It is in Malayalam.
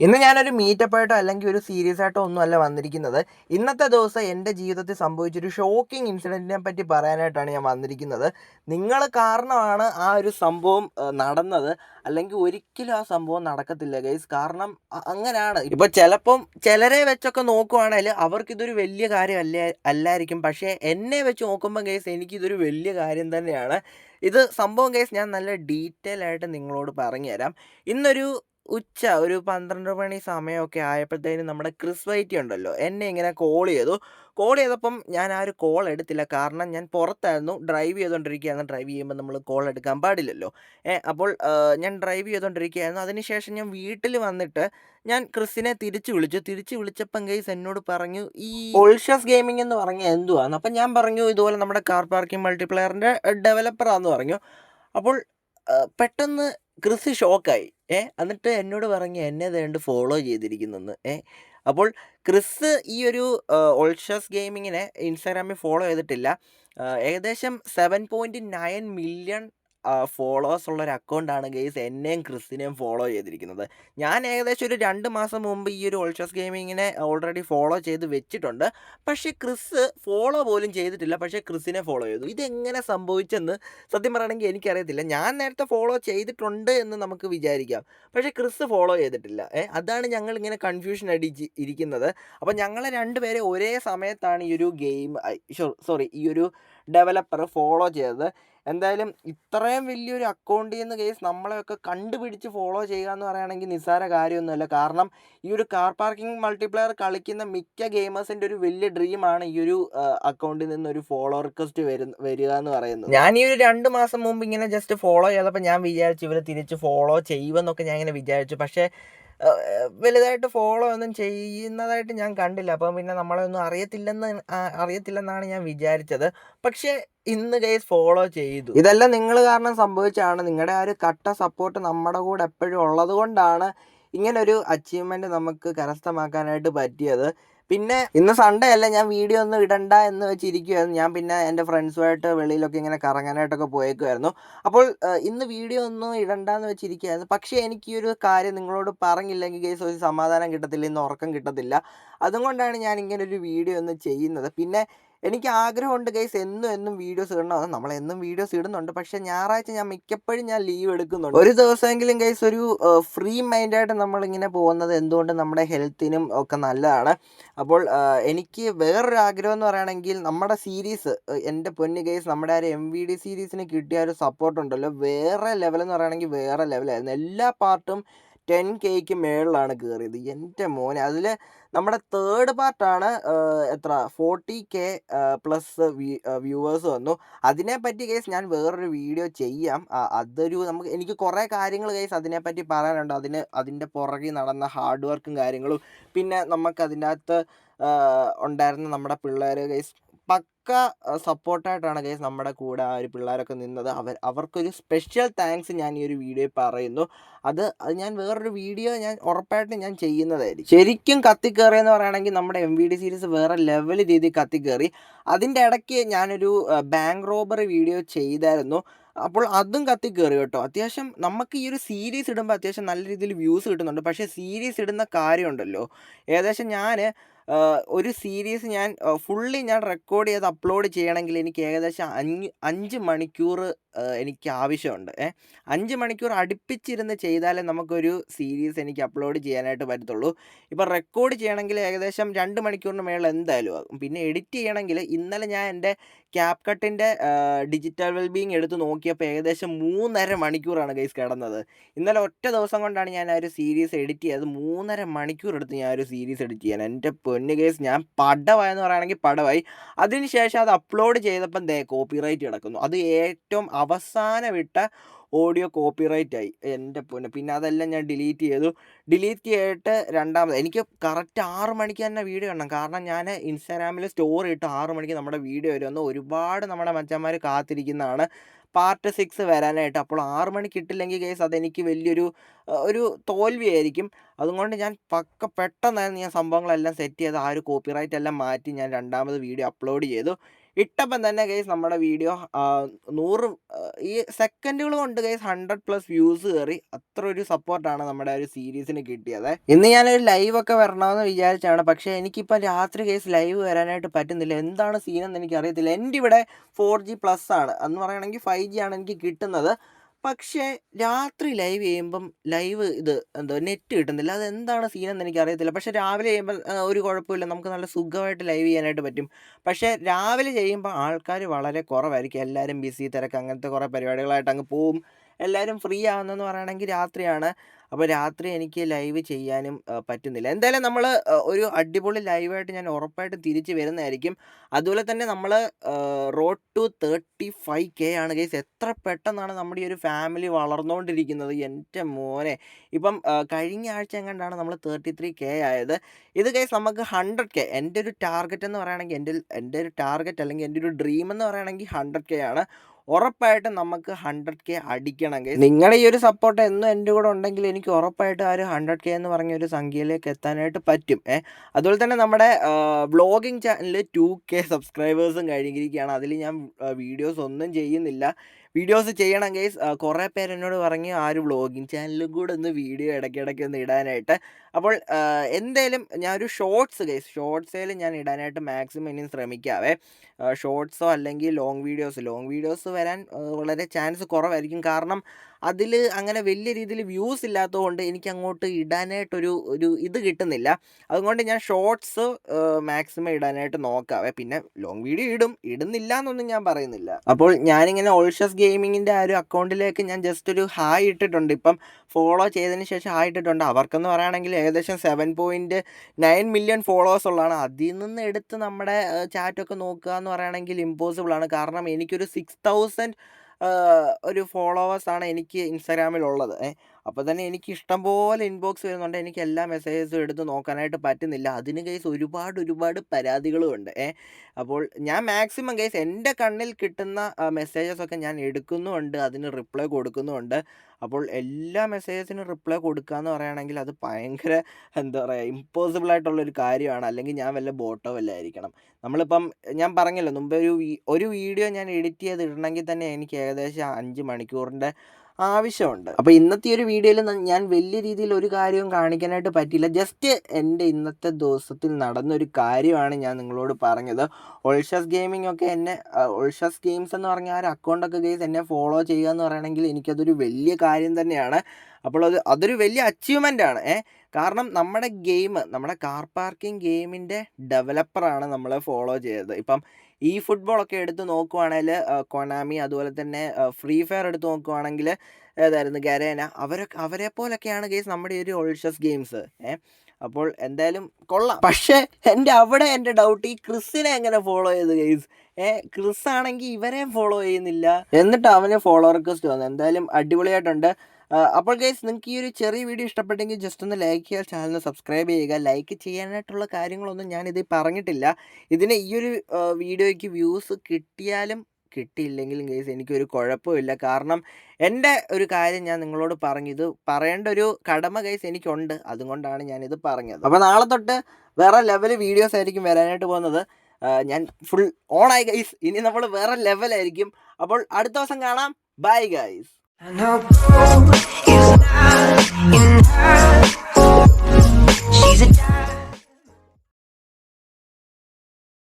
ഇന്ന് ഞാനൊരു മീറ്റപ്പായിട്ടോ അല്ലെങ്കിൽ ഒരു സീരിയസ് ആയിട്ടോ ഒന്നുമല്ല വന്നിരിക്കുന്നത്. ഇന്നത്തെ ദിവസം എന്റെ ജീവിതത്തിൽ സംഭവിച്ചൊരു ഷോക്കിംഗ് ഇൻസിഡന്റിനെ പറ്റി പറയാനായിട്ടാണ് ഞാൻ വന്നിരിക്കുന്നത്. നിങ്ങൾ കാരണമാണ് ആ ഒരു സംഭവം നടന്നത്. അല്ലെങ്കിൽ ഒരിക്കലും ആ സംഭവം നടക്കത്തില്ല ഗൈസ്. കാരണം അങ്ങനെയാണ്. ഇപ്പോൾ ചിലപ്പം ചിലരെ വെച്ചൊക്കെ നോക്കുവാണെങ്കിൽ അവർക്കിതൊരു വലിയ കാര്യം അല്ല അല്ലായിരിക്കും. പക്ഷേ എന്നെ വെച്ച് നോക്കുമ്പോൾ ഗൈസ് എനിക്കിതൊരു വലിയ കാര്യം തന്നെയാണ്. ഇത് സംഭവം കേസ് ഞാൻ നല്ല ഡീറ്റെയിൽ ആയിട്ട് നിങ്ങളോട് പറഞ്ഞുതരാം. ഇന്നൊരു ഉച്ച ഒരു പന്ത്രണ്ട് മണി സമയമൊക്കെ ആയപ്പോഴത്തേനും നമ്മുടെ ക്രിസ് വൈറ്റി ഉണ്ടല്ലോ എന്നെ ഇങ്ങനെ കോൾ ചെയ്തു. കോൾ ചെയ്തപ്പം ഞാൻ ആ ഒരു കോൾ എടുത്തില്ല. കാരണം ഞാൻ പുറത്തായിരുന്നു. ഡ്രൈവ് ചെയ്തുകൊണ്ടിരിക്കുകയായിരുന്നു ഡ്രൈവ് ചെയ്യുമ്പോൾ നമ്മൾ കോൾ എടുക്കാൻ പാടില്ലല്ലോ. ഏ അപ്പോൾ ഞാൻ ഡ്രൈവ് ചെയ്തുകൊണ്ടിരിക്കുകയായിരുന്നു അതിനുശേഷം ഞാൻ വീട്ടിൽ വന്നിട്ട് ഞാൻ ക്രിസിനെ തിരിച്ചു വിളിച്ചു. തിരിച്ചു വിളിച്ചപ്പം ഗൈസ് എന്നോട് പറഞ്ഞു ഈ ഒൾഷസ് ഗെയിമിംഗ് എന്ന് പറഞ്ഞ എന്തുവാന്ന്? അപ്പം ഞാൻ പറഞ്ഞു ഇതുപോലെ നമ്മുടെ കാർ പാർക്കിംഗ് മൾട്ടിപ്ലെയറിന്റെ ഡെവലപ്പറാന്ന് പറഞ്ഞു. അപ്പോൾ പെട്ടെന്ന് ക്രിസ് ഷോക്കായി ഏ എന്നിട്ട് എന്നോട് പറഞ്ഞു എന്നെ വേണ്ട ഫോളോ ചെയ്തിരിക്കുന്നെന്ന് ഏ. അപ്പോൾ ക്രിസ് ഈ ഒരു ഓൾഷസ് ഗെയിമിങ്ങിനെ ഇൻസ്റ്റാഗ്രാമിൽ ഫോളോ ചെയ്തിട്ടില്ല. ഏകദേശം seven point nine million followers ഉള്ള ഒരു അക്കൗണ്ടാണ് ഗെയ്സ് എന്നെയും ക്രിസ്തിനെയും ഫോളോ ചെയ്തിരിക്കുന്നത്. ഞാൻ ഏകദേശം ഒരു രണ്ട് മാസം മുമ്പ് ഈ ഒരു ഓൾഷസ് ഗെയിമിങ്ങിനെ ഓൾറെഡി ഫോളോ ചെയ്ത് വെച്ചിട്ടുണ്ട്. പക്ഷേ ക്രിസ് ഫോളോ പോലും ചെയ്തിട്ടില്ല. പക്ഷേ ക്രിസിനെ ഫോളോ ചെയ്തു. ഇതെങ്ങനെ സംഭവിച്ചെന്ന് സത്യം പറയുകയാണെങ്കിൽ എനിക്കറിയത്തില്ല. ഞാൻ നേരത്തെ ഫോളോ ചെയ്തിട്ടുണ്ട് എന്ന് നമുക്ക് വിചാരിക്കാം. പക്ഷേ ക്രിസ് ഫോളോ ചെയ്തിട്ടില്ല. ഏ അതാണ് ഞങ്ങൾ ഇങ്ങനെ കൺഫ്യൂഷൻ അടി ഇരിക്കുന്നത്. അപ്പോൾ ഞങ്ങളെ രണ്ടുപേരെ ഒരേ സമയത്താണ് ഈ ഒരു ഗെയിം സോറി ഈ ഒരു ഡെവലപ്പർ ഫോളോ ചെയ്തത്. എന്തായാലും ഇത്രയും വലിയൊരു അക്കൗണ്ടിൽ നിന്ന് കേസ് നമ്മളെയൊക്കെ കണ്ടുപിടിച്ച് ഫോളോ ചെയ്യുക എന്ന് പറയുകയാണെങ്കിൽ നിസ്സാര കാര്യമൊന്നുമല്ല. കാരണം ഈ ഒരു കാർ പാർക്കിംഗ് മൾട്ടിപ്ലെയർ കളിക്കുന്ന മിക്ക ഗെയിമേഴ്സിന്റെ ഒരു വലിയ ഡ്രീമാണ് ഈ ഒരു അക്കൗണ്ടിൽ നിന്ന് ഒരു ഫോളോ റിക്വസ്റ്റ് വരുന്ന വരിക എന്ന് പറയുന്നത്. ഞാൻ ഈ ഒരു രണ്ട് മാസം മുമ്പ് ഇങ്ങനെ ജസ്റ്റ് ഫോളോ ചെയ്തപ്പോൾ ഞാൻ വിചാരിച്ചു ഇവരെ തിരിച്ച് ഫോളോ ചെയ്യുമെന്നൊക്കെ ഞാൻ ഇങ്ങനെ വിചാരിച്ചു. പക്ഷേ വലുതായിട്ട് ഫോളോ ഒന്നും ചെയ്യുന്നതായിട്ട് ഞാൻ കണ്ടില്ല. അപ്പം പിന്നെ നമ്മളെ ഒന്നും അറിയത്തില്ലെന്ന് അറിയത്തില്ലെന്നാണ് ഞാൻ വിചാരിച്ചത്. പക്ഷേ ഇന്ന് ഗൈസ് ഫോളോ ചെയ്തു. ഇതെല്ലാം നിങ്ങൾ കാരണം സംഭവിച്ചാണ്. നിങ്ങളുടെ ആ ഒരു കട്ട സപ്പോർട്ട് നമ്മുടെ കൂടെ എപ്പോഴും ഉള്ളത് കൊണ്ടാണ് ഇങ്ങനൊരു അച്ചീവ്മെന്റ് നമുക്ക് കരസ്ഥമാക്കാനായിട്ട് പറ്റിയത്. പിന്നെ ഇന്ന് സൺഡേ അല്ല ഞാൻ വീഡിയോ ഒന്നും ഇടണ്ട എന്ന് വെച്ചിരിക്കുമായിരുന്നു ഞാൻ പിന്നെ എന്റെ ഫ്രണ്ട്സുമായിട്ട് വെളിയിലൊക്കെ ഇങ്ങനെ കറങ്ങാനായിട്ടൊക്കെ പോയേക്കുമായിരുന്നു അപ്പോൾ ഇന്ന് വീഡിയോ ഒന്നും ഇടണ്ട എന്ന് വെച്ചിരിക്കുകയായിരുന്നു പക്ഷേ എനിക്ക് ഈ ഒരു കാര്യം നിങ്ങളോട് പറഞ്ഞില്ലെങ്കിൽ കേസ് ഒരു സമാധാനം കിട്ടത്തില്ല ഇന്ന് ഉറക്കം കിട്ടത്തില്ല. അതുകൊണ്ടാണ് ഞാൻ ഇങ്ങനെ ഒരു വീഡിയോ ഒന്ന് ചെയ്യുന്നത്. പിന്നെ എനിക്ക് ആഗ്രഹമുണ്ട് ഗൈസ് എന്നും എന്നും വീഡിയോസ് ഇടണം. നമ്മൾ എന്നും വീഡിയോസ് ഇടുന്നുണ്ട്. പക്ഷേ ഞായറാഴ്ച ഞാൻ മിക്കപ്പോഴും ഞാൻ ലീവ് എടുക്കുന്നുണ്ട്. ഒരു ദിവസമെങ്കിലും ഗൈസ് ഒരു ഫ്രീ മൈൻഡായിട്ട് നമ്മളിങ്ങനെ പോകുന്നത് എന്തുകൊണ്ട് നമ്മുടെ ഹെൽത്തിനും ഒക്കെ നല്ലതാണ്. അപ്പോൾ എനിക്ക് വേറൊരു ആഗ്രഹം എന്ന് പറയുകയാണെങ്കിൽ നമ്മുടെ സീരീസ് എന്റെ പൊന്നു ഗൈസ് നമ്മുടെ ആ ഒരു എം വി ഡി സീരീസിന് കിട്ടിയ ഒരു സപ്പോർട്ട് ഉണ്ടല്ലോ. വേറെ ലെവലെന്ന് പറയുകയാണെങ്കിൽ വേറെ ലെവലായിരുന്നു എല്ലാ പാർട്ടും ടെൻ കെയ്ക്ക് മേളിലാണ് കയറിയത് എന്റെ മോനെ അതിൽ നമ്മുടെ തേർഡ് പാർട്ടാണ് എത്ര? ഫോർട്ടി കെ പ്ലസ് വ്യൂവേഴ്സ് വന്നു. അതിനെപ്പറ്റി കേസ് ഞാൻ വേറൊരു വീഡിയോ ചെയ്യാം. അതൊരു നമുക്ക് എനിക്ക് കുറേ കാര്യങ്ങൾ കേസ് അതിനെപ്പറ്റി പറയാനുണ്ട്. അതിന് അതിന്റെ പുറകിൽ നടന്ന ഹാർഡ് വർക്കും കാര്യങ്ങളും. പിന്നെ നമുക്കതിന്റെ അകത്ത് ഉണ്ടായിരുന്ന നമ്മുടെ പിള്ളേർ കേസ് പക്ക സപ്പോർട്ടായിട്ടാണ് ഗൈസ് നമ്മുടെ കൂടെ ആ ഒരു പിള്ളേരൊക്കെ നിന്നത്. അവർ അവർക്കൊരു സ്പെഷ്യൽ താങ്ക്സ് ഞാൻ ഈ ഒരു വീഡിയോ പറയുന്നു. അത് അത് ഞാൻ വേറൊരു വീഡിയോ ഞാൻ ഉറപ്പായിട്ടും ഞാൻ ചെയ്യുന്നതായിരിക്കും. ശരിക്കും കത്തിക്കേറിയെന്ന് പറയുകയാണെങ്കിൽ നമ്മുടെ എം വി ഡി സീരീസ് വേറെ ലെവൽ രീതിയിൽ കത്തിക്കയറി അതിന്റെ ഇടയ്ക്ക് ഞാനൊരു ബാങ്ക് റോബറി വീഡിയോ ചെയ്തായിരുന്നു. അപ്പോൾ അതും കത്തിക്കയറി കേട്ടോ. അത്യാവശ്യം നമുക്ക് ഈ ഒരു സീരീസ് ഇടുമ്പോൾ അത്യാവശ്യം നല്ല രീതിയിൽ വ്യൂസ് കിട്ടുന്നുണ്ട്. പക്ഷേ സീരീസ് ഇടുന്ന കാര്യമുണ്ടല്ലോ. ഏകദേശം ഞാൻ ഒരു സീരീസ് ഞാൻ ഫുള്ളി ഞാൻ റെക്കോർഡ് ചെയ്ത് അപ്ലോഡ് ചെയ്യണമെങ്കിൽ എനിക്ക് ഏകദേശം അഞ്ച് അഞ്ച് മണിക്കൂർ എനിക്ക് ആവശ്യമുണ്ട്. ഏ അഞ്ച് മണിക്കൂർ അടുപ്പിച്ചിരുന്ന് ചെയ്താലേ നമുക്കൊരു സീരീസ് എനിക്ക് അപ്ലോഡ് ചെയ്യാനായിട്ട് പറ്റത്തുള്ളൂ. ഇപ്പോൾ റെക്കോർഡ് ചെയ്യണമെങ്കിൽ ഏകദേശം രണ്ട് മണിക്കൂറിന് മേളിൽ എന്തായാലും ആകും. പിന്നെ എഡിറ്റ് ചെയ്യണമെങ്കിൽ ഇന്നലെ ഞാൻ എന്റെ ക്യാപ് കട്ടിന്റെ ഡിജിറ്റൽ വെൽബീങ് എടുത്ത് നോക്കിയപ്പോൾ ഏകദേശം മൂന്നര മണിക്കൂറാണ് ഗൈസ് കിടന്നത്. ഇന്നലെ ഒറ്റ ദിവസം കൊണ്ടാണ് ഞാൻ ആ ഒരു സീരീസ് എഡിറ്റ് ചെയ്തത്. മൂന്നര മണിക്കൂർ എടുത്ത് ഞാൻ ഒരു സീരീസ് എഡിറ്റ് ചെയ്യാൻ. എന്റെ പൊന്ന് ഗൈസ് ഞാൻ പടവായെന്ന് പറയുകയാണെങ്കിൽ പടവായി. അതിനുശേഷം അത് അപ്ലോഡ് ചെയ്തപ്പം ദേ കോപ്പിറൈറ്റ് കിടക്കുന്നു. അത് ഏറ്റവും അവസാനം വിട്ട ഓഡിയോ കോപ്പിറൈറ്റ് ആയി. എന്റെ പൊന്നെ. പിന്നെ അതെല്ലാം ഞാൻ ഡിലീറ്റ് ചെയ്തു. ഡിലീറ്റ് ചെയ്തിട്ട് രണ്ടാമത് എനിക്ക് കറക്റ്റ് ആറ് മണിക്ക് തന്നെ വീഡിയോ കാണണം. കാരണം ഞാൻ ഇൻസ്റ്റാഗ്രാമിൽ സ്റ്റോറി ഇട്ട് ആറ് മണിക്ക് നമ്മുടെ വീഡിയോ വരുമെന്ന് ഒരുപാട് നമ്മുടെ മച്ചന്മാർ കാത്തിരിക്കുന്നതാണ്. പാർട്ട് സിക്സ് വരാനായിട്ട്. അപ്പോൾ ആറ് മണി കിട്ടില്ലെങ്കിൽ കേസ് അതെനിക്ക് വലിയൊരു ഒരു തോൽവിയായിരിക്കും. അതുകൊണ്ട് ഞാൻ പക്ക പെട്ടെന്നായിരുന്നു ഞാൻ സംഭവങ്ങളെല്ലാം സെറ്റ് ചെയ്ത് ആ ഒരു കോപ്പിറൈറ്റ് എല്ലാം മാറ്റി ഞാൻ രണ്ടാമത് വീഡിയോ അപ്ലോഡ് ചെയ്തു. ഇട്ടപ്പം തന്നെ ഗൈസ് നമ്മുടെ വീഡിയോ നൂറ് ഈ സെക്കൻഡുകൾ കൊണ്ട് ഗൈസ് ഹൺഡ്രഡ് പ്ലസ് വ്യൂസ് കയറി അത്ര ഒരു സപ്പോർട്ടാണ് നമ്മുടെ ഒരു സീരീസിന് കിട്ടിയത്. ഇന്ന് ഞാനൊരു ലൈവ് ഒക്കെ വരണമെന്ന് വിചാരിച്ചാണ്. പക്ഷേ എനിക്കിപ്പോൾ രാത്രി ഗൈസ് ലൈവ് വരാനായിട്ട് പറ്റുന്നില്ല. എന്താണ് സീനെന്ന് എനിക്ക് അറിയത്തില്ല എന്റെ ഇവിടെ ഫോർ ജി പ്ലസ് ആണ്. എന്ന് പറയുകയാണെങ്കിൽ ഫൈവ് ജി ആണ് എനിക്ക് കിട്ടുന്നത്. പക്ഷേ രാത്രി ലൈവ് ചെയ്യുമ്പം ലൈവ് ഇത് എന്തോ നെറ്റ് കിട്ടുന്നില്ല. അതെന്താണ് സീനെന്ന് എനിക്ക് അറിയത്തില്ല പക്ഷേ രാവിലെ ചെയ്യുമ്പോൾ ഒരു കുഴപ്പമില്ല. നമുക്ക് നല്ല സുഖമായിട്ട് ലൈവ് ചെയ്യാനായിട്ട് പറ്റും. പക്ഷേ രാവിലെ ചെയ്യുമ്പോൾ ആൾക്കാർ വളരെ കുറവായിരിക്കും. എല്ലാവരും ബിസി തിരക്ക് അങ്ങനത്തെ കുറേ പരിപാടികളായിട്ട് അങ്ങ് പോവും. എല്ലാവരും ഫ്രീ ആവുന്നതെന്ന് പറയുകയാണെങ്കിൽ രാത്രിയാണ്. അപ്പോൾ രാത്രി എനിക്ക് ലൈവ് ചെയ്യാനും പറ്റുന്നില്ല. എന്തായാലും നമ്മൾ ഒരു അടിപൊളി ലൈവായിട്ട് ഞാൻ ഉറപ്പായിട്ട് തിരിച്ച് വരുന്നതായിരിക്കും. അതുപോലെ തന്നെ നമ്മൾ road to thirty five K ആണ് കേസ് എത്ര പെട്ടെന്നാണ് നമ്മുടെ ഈ ഒരു ഫാമിലി വളർന്നുകൊണ്ടിരിക്കുന്നത് എന്റെ മോനെ. ഇപ്പം കഴിഞ്ഞ ആഴ്ച എങ്ങാണ്ടാണ് നമ്മൾ തേർട്ടി ത്രീ കെ ആയത്. ഇത് കേസ് നമുക്ക് ഹൺഡ്രഡ് കെ. എന്റെ ഒരു ടാർഗറ്റ് എന്ന് പറയുകയാണെങ്കിൽ എന്റെ എന്റെ ഒരു ടാർഗറ്റ് അല്ലെങ്കിൽ എന്റെ ഒരു ഡ്രീം എന്ന് പറയുകയാണെങ്കിൽ ഹൺഡ്രഡ് കെ ആണ്. ഉറപ്പായിട്ടും നമുക്ക് ഹൺഡ്രഡ് കെ അടിക്കണമെങ്കിൽ നിങ്ങളുടെ ഈ ഒരു സപ്പോർട്ട് എന്നും എന്റെ കൂടെ ഉണ്ടെങ്കിൽ എനിക്ക് ഉറപ്പായിട്ടും ആ ഒരു ഹൺഡ്രഡ് കെ എന്ന് പറഞ്ഞ ഒരു സംഖ്യയിലേക്ക് എത്താനായിട്ട് പറ്റും. ഏ അതുപോലെ തന്നെ നമ്മുടെ വ്ളോഗിങ് ചാനലിൽ ടു കെ സബ്സ്ക്രൈബേഴ്സും കഴിഞ്ഞിരിക്കുകയാണ്. അതിൽ ഞാൻ വീഡിയോസ് ഒന്നും ചെയ്യുന്നില്ല. വീഡിയോസ് ചെയ്യണം ഗൈസ്. കുറേ പേര് എന്നോട് പറഞ്ഞു ആ ഒരു വ്ളോഗിങ് ചാനലിലും കൂടെ ഒന്ന് വീഡിയോ ഇടയ്ക്കിടയ്ക്ക് ഒന്ന് ഇടാനായിട്ട്. അപ്പോൾ എന്തായാലും ഞാനൊരു ഷോർട്സ് ഗൈസ് ഷോർട്സേൽ ഞാൻ ഇടാനായിട്ട് മാക്സിമം ഇനി ശ്രമിക്കാവേ. ഷോർട്സോ അല്ലെങ്കിൽ ലോങ് വീഡിയോസ്. ലോങ് വീഡിയോസ് വരാൻ വളരെ ചാൻസ് കുറവായിരിക്കും. കാരണം അതിൽ അങ്ങനെ വലിയ രീതിയിൽ വ്യൂസ് ഇല്ലാത്തതുകൊണ്ട് എനിക്ക് അങ്ങോട്ട് ഇടാനായിട്ടൊരു ഒരു ഇത് കിട്ടുന്നില്ല. അതുകൊണ്ട് ഞാൻ ഷോർട്സ് മാക്സിമം ഇടാനായിട്ട് നോക്കാവേ. പിന്നെ ലോങ് വീഡിയോ ഇടും. ഇടുന്നില്ല എന്നൊന്നും ഞാൻ പറയുന്നില്ല. അപ്പോൾ ഞാനിങ്ങനെ ഓൾഷസ് ഗെയിമിങ്ങിന്റെ ആ ഒരു അക്കൗണ്ടിലേക്ക് ഞാൻ ജസ്റ്റ് ഒരു ഹായ് ഇട്ടിട്ടുണ്ട്. ഇപ്പം ഫോളോ ചെയ്തതിന് ശേഷം ഹായ് ഇട്ടിട്ടുണ്ട്. അവർക്കെന്ന് പറയുകയാണെങ്കിൽ ഏകദേശം seven point nine million followers ഉള്ളതാണ്. അതിൽ നിന്ന് എടുത്ത് നമ്മുടെ ചാറ്റൊക്കെ നോക്കുക എന്ന് പറയുകയാണെങ്കിൽ ഇമ്പോസിബിളാണ് കാരണം എനിക്കൊരു സിക്സ് തൗസൻഡ് ഒരു ഫോളോവേഴ്സാണ് എനിക്ക് ഇൻസ്റ്റാഗ്രാമിലുള്ളത് അപ്പോൾ തന്നെ എനിക്ക് ഇഷ്ടംപോലെ ഇൻബോക്സ് വരുന്നുണ്ട്. എനിക്ക് എല്ലാ മെസ്സേജസും എടുത്ത് നോക്കാനായിട്ട് പറ്റുന്നില്ല. അതിന് കേസ് ഒരുപാട് ഒരുപാട് പരാതികളും ഉണ്ട്. അപ്പോൾ ഞാൻ മാക്സിമം കേസ് എന്റെ കണ്ണിൽ കിട്ടുന്ന മെസ്സേജസൊക്കെ ഞാൻ എടുക്കുന്നുമുണ്ട്. അതിന് റിപ്ലൈ കൊടുക്കുന്നുമുണ്ട്. അപ്പോൾ എല്ലാ മെസ്സേജസിനും റിപ്ലൈ കൊടുക്കുക എന്ന് പറയുകയാണെങ്കിൽ അത് ഭയങ്കര എന്താ പറയുക ഇമ്പോസിബിൾ ആയിട്ടുള്ളൊരു കാര്യമാണ്. അല്ലെങ്കിൽ ഞാൻ വല്ല ബോട്ടോ വല്ല ആയിരിക്കണം. നമ്മളിപ്പം ഞാൻ പറഞ്ഞല്ലോ മുമ്പേ ഒരു ഒരു വീഡിയോ ഞാൻ എഡിറ്റ് ചെയ്ത് ഇടണമെങ്കിൽ തന്നെ എനിക്ക് ഏകദേശം അഞ്ച് മണിക്കൂറിന്റെ ആവശ്യമുണ്ട്. അപ്പോൾ ഇന്നത്തെ ഒരു വീഡിയോയിൽ ഞാൻ വലിയ രീതിയിൽ ഒരു കാര്യവും കാണിക്കാനായിട്ട് പറ്റില്ല ജസ്റ്റ് എന്റെ ഇന്നത്തെ ദിവസത്തിൽ നടന്നൊരു കാര്യമാണ് ഞാൻ നിങ്ങളോട് പറഞ്ഞത്. ഒൾഷസ് ഗെയിമിംഗ് ഒക്കെ എന്നെ ഒൾഷസ് ഗെയിംസ് എന്ന് പറഞ്ഞ ആ ഒരു അക്കൗണ്ടൊക്കെ ഗെയിംസ് എന്നെ ഫോളോ ചെയ്യുക എന്ന് പറയണമെങ്കിൽ എനിക്കതൊരു വലിയ കാര്യം തന്നെയാണ്. അപ്പോൾ അത് അതൊരു വലിയ അച്ചീവ്മെന്റ് ആണ്. ഏ കാരണം നമ്മുടെ ഗെയിം നമ്മുടെ കാർ പാർക്കിംഗ് ഗെയിമിന്റെ ഡെവലപ്പറാണ് നമ്മളെ ഫോളോ ചെയ്തത്. ഇപ്പം ഈ ഫുട്ബോളൊക്കെ എടുത്ത് നോക്കുവാണെങ്കിൽ കൊനാമി അതുപോലെ തന്നെ ഫ്രീ ഫയർ എടുത്ത് നോക്കുവാണെങ്കിൽ ഏതായിരുന്നു ഗരേന അവരൊക്കെ അവരെ പോലൊക്കെയാണ് ഗെയ്സ് നമ്മുടെ ഈ ഒരു ഒൾഷസ് ഗെയിംസ് ഏ അപ്പോൾ എന്തായാലും കൊള്ളാം. പക്ഷേ എന്റെ അവിടെ എന്റെ ഡൗട്ട് ഈ ക്രിസിനെ എങ്ങനെ ഫോളോ ചെയ്ത് ഗെയ്സ് ഏ ക്രിസ് ആണെങ്കിൽ ഇവരെ ഫോളോ ചെയ്യുന്നില്ല. എന്നിട്ട് അവന് ഫോളോ റിക്വസ്റ്റ് വന്നു. എന്തായാലും അടിപൊളിയായിട്ടുണ്ട്. അപ്പോൾ ഗൈസ് നിങ്ങൾക്ക് ഈ ഒരു ചെറിയ വീഡിയോ ഇഷ്ടപ്പെട്ടെങ്കിൽ ജസ്റ്റ് ഒന്ന് ലൈക്ക് ചെയ്യുക ചാനൽ സബ്സ്ക്രൈബ് ചെയ്യുക. ലൈക്ക് ചെയ്യാനായിട്ടുള്ള കാര്യങ്ങളൊന്നും ഞാനിത് പറഞ്ഞിട്ടില്ല. ഇതിന് ഈ ഒരു വീഡിയോയ്ക്ക് വ്യൂസ് കിട്ടിയാലും കിട്ടിയില്ലെങ്കിലും ഗൈസ് എനിക്കൊരു കുഴപ്പമില്ല കാരണം എന്റെ ഒരു കാര്യം ഞാൻ നിങ്ങളോട് പറഞ്ഞു. ഇത് പറയേണ്ട ഒരു കടമ ഗൈസ് എനിക്കുണ്ട്. അതുകൊണ്ടാണ് ഞാനിത് പറഞ്ഞത്. അപ്പോൾ നാളെ തൊട്ട് വേറെ ലെവൽ വീഡിയോസ് ആയിരിക്കും വരാനായിട്ട് പോകുന്നത്. ഞാൻ ഫുൾ ഓണായി ഗൈസ് ഇനി നമ്മൾ വേറെ ലെവലായിരിക്കും അപ്പോൾ അടുത്ത ദിവസം കാണാം. Bye guys I know gold is not enough.